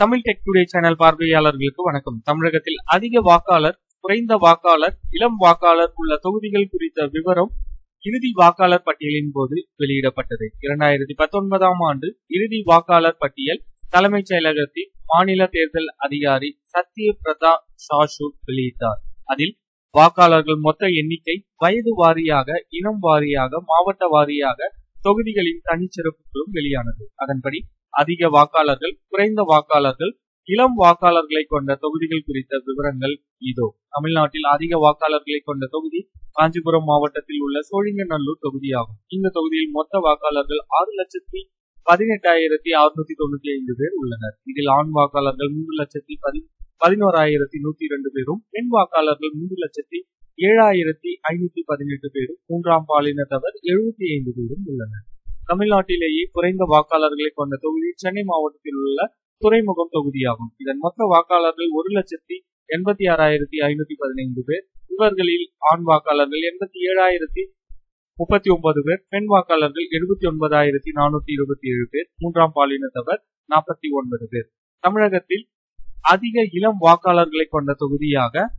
Tamil tech today channel பார்வையாளர்களுக்கு வணக்கம். தமிழகத்தில் அதிக வாக்காளர் குறைந்த வாக்காளர் இளம் வாக்காளர் உள்ள தொகுதிகள் குறித்த விவரம் இறுதி வாக்காளர் பட்டியலின் போது வெளியிடப்பட்டது. இரண்டாயிரத்தி பத்தொன்பதாம் ஆண்டு இறுதி வாக்காளர் பட்டியல் தலைமைச் செயலகத்தில் மாநில தேர்தல் அதிகாரி சத்ய பிரதா சாஷு வெளியிட்டார். அதில் வாக்காளர்கள் மொத்த எண்ணிக்கை வயது வாரியாக இனம் வாரியாக மாவட்ட வாரியாக தொகுதிகளின் தனிச்சிறப்புகளும் வெளியானது. அதன்படி அதிக வாக்காளர்கள் குறைந்த வாக்காளர்கள் இளம் வாக்காளர்களை கொண்ட தொகுதிகள் குறித்த விவரங்கள் இதோ. தமிழ்நாட்டில் அதிக வாக்காளர்களை கொண்ட தொகுதி காஞ்சிபுரம் மாவட்டத்தில் உள்ள சோழிங்கநல்லூர் தொகுதியாகும். இந்த தொகுதியில் மொத்த வாக்காளர்கள் ஆறு லட்சத்தி பதினெட்டாயிரத்தி அறுநூத்தி தொண்ணூத்தி ஐந்து பேர் உள்ளனர். இதில் ஆண் வாக்காளர்கள் மூன்று லட்சத்தி பதி பதினோராயிரத்தி நூத்தி இரண்டு பேரும் பெண் வாக்காளர்கள் மூன்று லட்சத்தி ஏழாயிரத்தி ஐநூத்தி பதினெட்டு பேரும் மூன்றாம் பாலினத்தவர் எழுபத்தி ஐந்து பேரும் உள்ளனர். தமிழ்நாட்டிலேயே குறைந்த வாக்காளர்களை கொண்ட தொகுதி சென்னை மாவட்டத்தில் உள்ள துறைமுகம் தொகுதியாகும். இதன் மொத்த வாக்காளர்கள் ஒரு லட்சத்தி எண்பத்தி ஆறாயிரத்தி ஐநூத்தி பதினைந்து பேர். இவர்களில் ஆண் வாக்காளர்கள் எண்பத்தி ஏழாயிரத்தி முப்பத்தி ஒன்பது பேர். பெண் வாக்காளர்கள் எழுபத்தி ஒன்பதாயிரத்தி நானூத்தி இருபத்தி ஏழு பேர். மூன்றாம் பாலினத்தவர் நாற்பத்தி ஒன்பது பேர். தமிழகத்தில் அதிக இளம் வாக்காளர்களை கொண்ட தொகுதியாக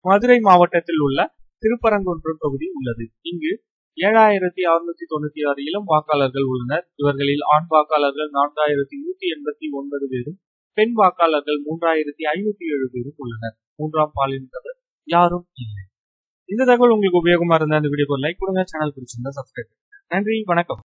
மதுரை மாவட்டத்தில் உள்ள திருப்பரங்குன்றம் தொகுதி உள்ளது. இங்கு ஏழாயிரத்தி அறுநூத்தி தொண்ணூத்தி ஆறு இளம் வாக்காளர்கள் உள்ளனர். இவர்களில் ஆண் வாக்காளர்கள் நான்காயிரத்தி நூத்தி எண்பத்தி ஒன்பது பேரும் பெண் வாக்காளர்கள் மூன்றாயிரத்தி ஐநூத்தி ஏழு பேரும் உள்ளனர். மூன்றாம் பாலினத்தவர் யாரும் இல்லை. இந்த தகவல் உங்களுக்கு உபயோகமா இருந்தா இந்த வீடியோ லைக் கொடுங்க சேனல் பிடிச்சிருந்தா சப்ஸ்கிரைப் நன்றி வணக்கம்.